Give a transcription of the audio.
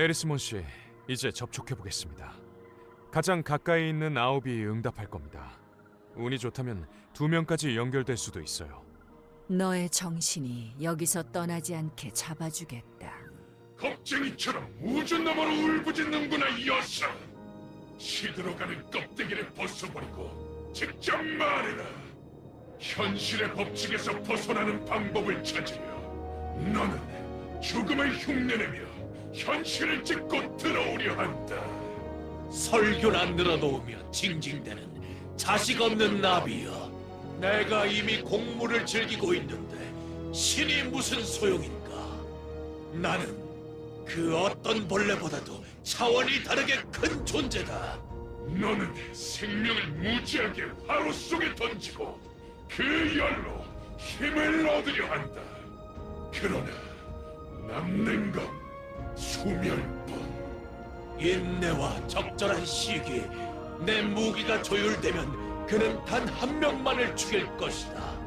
에리스몬 씨, 이제 접촉해 보겠습니다. 가장 가까이 있는 아홉이 응답할 겁니다. 운이 좋다면 두 명까지 연결될 수도 있어요. 너의 정신이 여기서 떠나지 않게 잡아주겠다. 겁쟁이처럼 우주 너머로 울부짖는구나 이 녀석 시들어가는 껍데기를 벗어버리고 직접 말해라 현실의 법칙에서 벗어나는 방법을 찾으려 너는 죽음을 흉내내며 현실을 찍고 들어오려 한다. 설교나 늘어놓으며 징징대는 자식 없는 나비여 내가 이미 공물을 즐기고 있는데 신이 무슨 소용인가? 나는 그 어떤 벌레보다도 차원이 다르게 큰 존재다. 너는 생명을 무지하게 화로 속에 던지고 그 열로 힘을 얻으려 한다. 그러나 남는 건 수멸뿐. 인내와 적절한 시기에 내 무기가 조율되면 그는 단 한 명만을 죽일 것이다